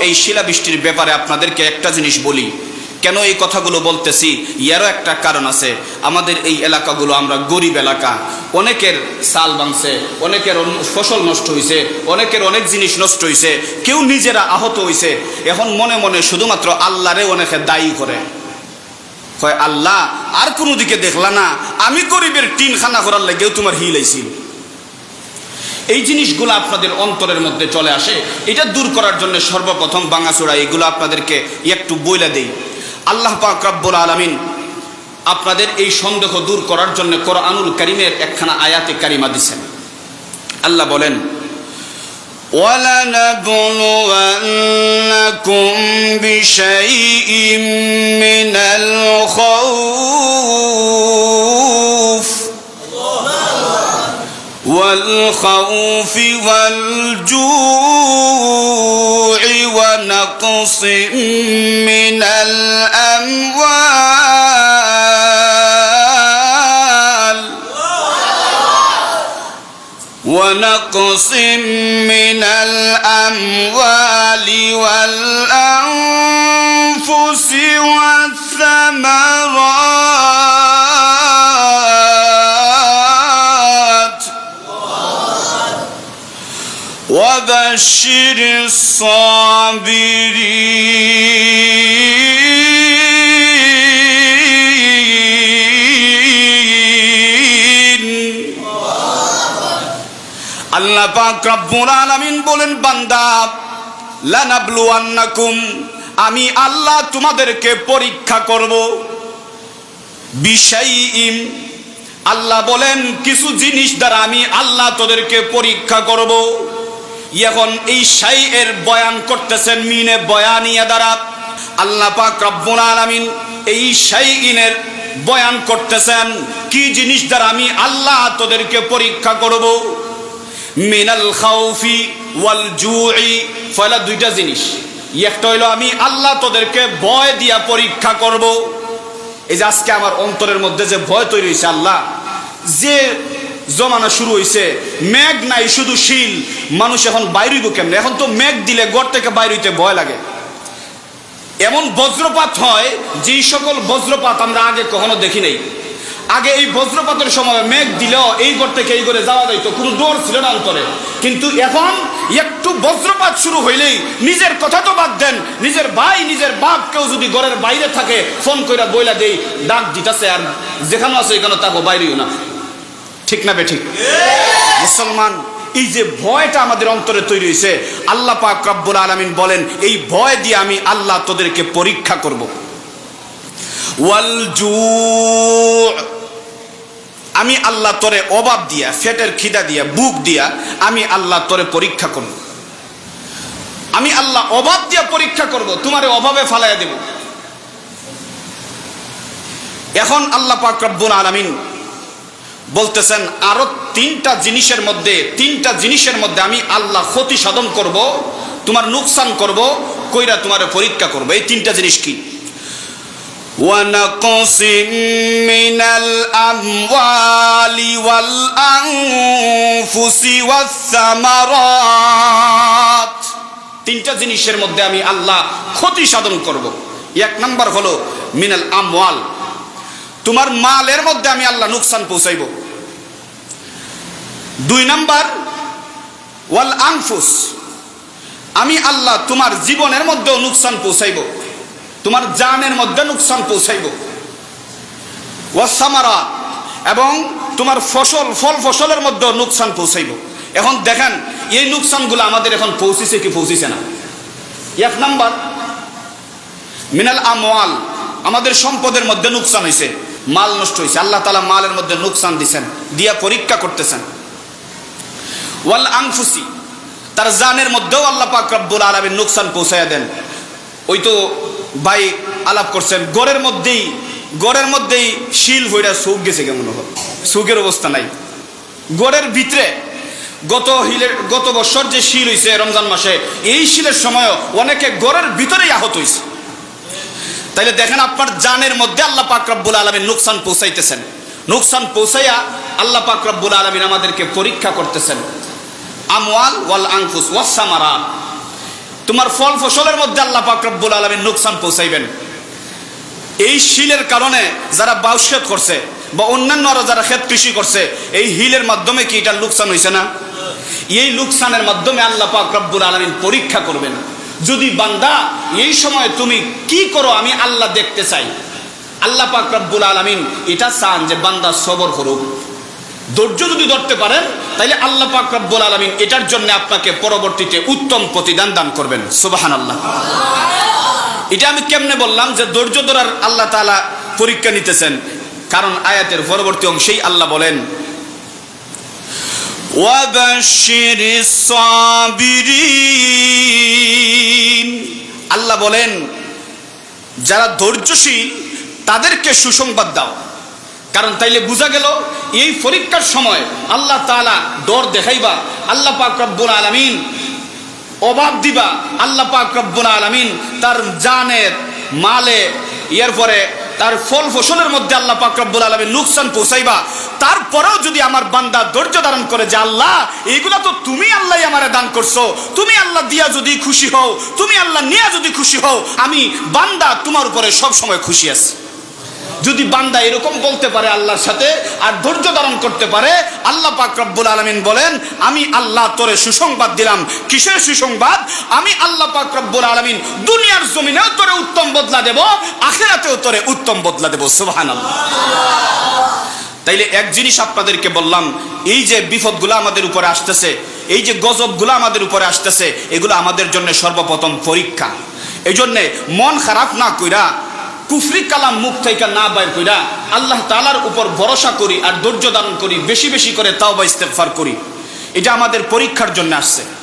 এই শিলাবৃষ্টির ব্যাপারে আপনাদেরকে একটা জিনিস বলি। কেন এই কথাগুলো বলতেছি? ইয়ারও একটা কারণ আছে। আমাদের এই এলাকাগুলো আমরা গরিব এলাকা। অনেকের সাল ভাঙছে, অনেকের অন- ফসল নষ্ট হয়েছে অনেকের অনেক জিনিস নষ্ট হয়েছে কেউ নিজেরা আহত হয়েছে এখন মনে মনে শুধুমাত্র আল্লাহরে অনেকে দায়ী করে। কয়, আল্লাহ, আর কোনো দিকে দেখলা না। আমি গরিবের টিন খানা করার লেগেও তোমার হিল আইছিল এই জিনিসগুলো আপনাদের অন্তরের মধ্যে চলে আসে এটা দূর করার জন্য সর্বপ্রথম বাঙাচোড়া এগুলো আপনাদেরকে একটু বইলা দেই আল্লাহ পাক রব্বুল আলামিন আপনাদের এই সন্দেহ দূর করার জন্য কোরআনুল করিমের একখানা আয়াতে কারিমা দিছেন আল্লাহ বলেন ولنبلونكم بشيء من الخوف والخوف والجوع ونقص من الأموال. ونقص من الأموال والأنفس والثمرات. وبشر الصابرين আল্লাহ পাক রব্বুল আলামিন বলেন বান্দা লানাবলুয়ান্নাকুম আমি আল্লাহ তোমাদেরকে পরীক্ষা করব বিষয়ইম আল্লাহ বলেন কিছু জিনিস দ্বারা আমি আল্লাহ তোদেরকে পরীক্ষা করব এখন এই সাই এর বয়ান করতেছেন মিনে বয়ানিয়া দ্বারা। আল্লাহ পাক রব্বুল আলামিন এই সাই ইনের বয়ান করতেছেন, কি জিনিস দ্বারা আমি আল্লাহ তোদেরকে পরীক্ষা করব? মিনাল খাউফি ওয়াল জুই ফয়লা দুইটা জিনিস। একটা হইল আমি আল্লাহ তোদেরকে ভয় দিয়া পরীক্ষা করব। এই যে আজকে আমার অন্তরের মধ্যে যে ভয় তৈরি হয়েছে আল্লাহ, যে জমানা শুরু হয়েছে মেঘ নাই, শুধু শিল। মানুষ এখন বাইরইব কেমনে? এখন তো মেঘ দিলে ঘর থেকে বাইর হইতে ভয় লাগে। এমন বজ্রপাত হয়, যেই সকল বজ্রপাত আমরা আগে কখনো দেখি নাই। আগে এই বজ্রপাতের সময় মেঘ দিলেও এই ঘর থেকে এই ঘরে যাওয়া যাইতো, কোনো দোর ছিল না অন্তরে। কিন্তু এখন একটু বজ্রপাত শুরু হইলেই নিজের কথা তো বাদ দেন, নিজের ভাই, নিজের বাপ কেউ যদি ঘরের বাইরে থাকে, ফোন কইরা বইলা দেই, ডাক দিতাছে আর যেখানে আছে এখানে তাকে বাইরেও না। ঠিক না বে ঠিক মুসলমান, এই যে ভয়টা আমাদের অন্তরে তৈরি হয়েছে, আল্লাহ পাক রব্বুল আলামিন বলেন, এই ভয় দিয়ে আমি আল্লাহ তোদেরকে পরীক্ষা করব। ওয়াল জু' আমি আল্লাহ তোরে অভাব দিয়া, ফেটের খিদা দিয়া, বুক দিয়া, আমি আল্লাহ তোরে পরীক্ষা করব। আমি আল্লাহ অভাব দিয়া পরীক্ষা করব, তোমারে অভাবে ফালাইয়া দেব। এখন আল্লাহ পাক রব্বুল আলামিন বলতেছেন আরো তিনটা জিনিসের মধ্যে তিনটা জিনিসের মধ্যে আমি আল্লাহ ক্ষতি সাধন করব তোমার নুকসান করব কইরা তোমার পরীক্ষা করব এই তিনটা জিনিস কি ونقص من الأموال والأنفس والثمرات তিনটা জিনিসের মধ্যে আমি আল্লাহ ক্ষতি সাধন করব এক নাম্বার হলো মিনাল আমওয়াল তোমার মালের মধ্যে আমি আল্লাহ নুকসান পৌঁছাইব। দুই নাম্বার, ওয়াল আনফুস। আমি আল্লাহ তোমার জীবনের মধ্যেও নুকসান পৌঁছাইব। তোমার জানের মধ্যে নুকসান পৌঁছাইব। ওয়াসামারা এবং তোমার ফসল, ফল ফসলের মধ্যেও নুকসান পৌঁছাইব। এখন দেখেন, এই নুকসানগুলো আমাদের এখন পৌঁছিছে কি পৌঁছিছে না। এক নাম্বার, মিনাল আমওয়াল। আমাদের সম্পদের মধ্যে নুকসান হয়েছে মাল নষ্ট হয়েছে। আল্লাহ তালা মালের মধ্যে নুকসান দিছেন, দিয়া পরীক্ষা করতেছেন। ওয়াল আংফুসি তার জানের মধ্যেও আল্লাহ পাক রব্বুল আলমের নুকসান পৌঁছাইয়া দেন। ওই তো ভাই আলাপ করছেন, গড়ের মধ্যেই গড়ের মধ্যেই শিল হইরা সুখ গেছে কেমন হবে সুখের অবস্থা নাই। গড়ের ভিতরে গত হিলের, গত বছর যে শিল হয়েছে রমজান মাসে, এই শিলের সময়ও অনেকে গড়ের ভিতরেই আহত হয়েছে তাইলে দেখেন আপনার জানের মধ্যে আল্লাহ পাক রব্বুল আলমীর নুকসান পৌঁছাইতেছেন। নুকসান পৌঁছাইয়া আল্লাহ পাক রব্বুল আলমিন আমাদেরকে পরীক্ষা করতেছেন। আমওয়াল ওয়াল আংফুস ওয়াসামারা তোমার ফল ফসলের মধ্যে আল্লাহ পাক রব্বুল আলমীর নোকসান পৌঁছাইবেন। এই শিলের কারণে যারা বাউসেত করছে বা অন্যান্য আরও যারা ক্ষেত কৃষি করছে, এই হিলের মাধ্যমে কি এটা লোকসান হয়েছে না? এই লোকসানের মাধ্যমে আল্লাহ পাক রব্বুল আলমিন পরীক্ষা করবেন। যদি বান্দা, এই সময় তুমি কি করো আমি আল্লাহ দেখতে চাই। আল্লাহ পাক রব্বুল আলমিন এটা চান যে বান্দা সবর করুক। ধৈর্য যদি ধরতে পারেন তাহলে আল্লাহ পাক রব্বুল আলমিন এটার জন্য আপনাকে পরবর্তীতে উত্তম প্রতিদান দান করবেন। সুবাহান আল্লাহ এটা আমি কেমনে বললাম যে ধৈর্য ধরার আল্লাহ তালা পরীক্ষা নিতেছেন। কারণ আয়াতের পরবর্তী অংশেই আল্লাহ বলেন আল্লাহ বলেন, যারা ধৈর্যশীল, তাদেরকে সুসংবাদ দাও। কারণ তাইলে বোঝা গেল, এই পরীক্ষার সময় আল্লাহ তালা ডর দেখাইবা, আল্লাহ পাক রব্বুল আলামিন অভাব দিবা, আল্লাহ পাক রব্বুল আলামিন তার জানের মালে এরপরে তার ফল ফসলের মধ্যে আল্লাহ পাক রব্বুল আলামিন নুকসান পৌঁছাইবা। তারপরেও যদি আমার বান্দা ধৈর্য ধারণ করে যে আল্লাহ এইগুলা তো তুমি আল্লাহ আমারে দান করছ, তুমি আল্লাহ দিয়া যদি খুশি হও, তুমি আল্লাহ নিয়া যদি খুশি হও, আমি বান্দা তোমার উপরে সব সময় খুশি আছি। যদি বান্দা এরকম বলতে পারে আল্লাহর সাথে আর ধৈর্য ধারণ করতে পারে, আল্লাহ পাক রব্বুল আলমিন বলেন, আমি আল্লাহ তোরে সুসংবাদ দিলাম। কিসের সুসংবাদ? আমি আল্লাহ পাক রব্বুল আলমিন দুনিয়ার জমিনেও তোরে উত্তম বদলা দেব, আখেরাতেও তোরে উত্তম বদলা দেব। সুবহান তাইলে এক জিনিস আপনাদেরকে বললাম, এই যে বিপদগুলো আমাদের উপরে আসতেছে, এই যে গজবগুলো আমাদের উপরে আসতেছে, এগুলো আমাদের জন্য সর্বপ্রথম পরীক্ষা। এই জন্যে মন খারাপ না কইরা কুফরি কালাম মুখ থেকে না বাইর কইরা আল্লাহ তালার উপর ভরসা করি আর ধৈর্য দান করি, বেশি বেশি করে তাও বা ইস্তেফার করি। এটা আমাদের পরীক্ষার জন্য আসছে।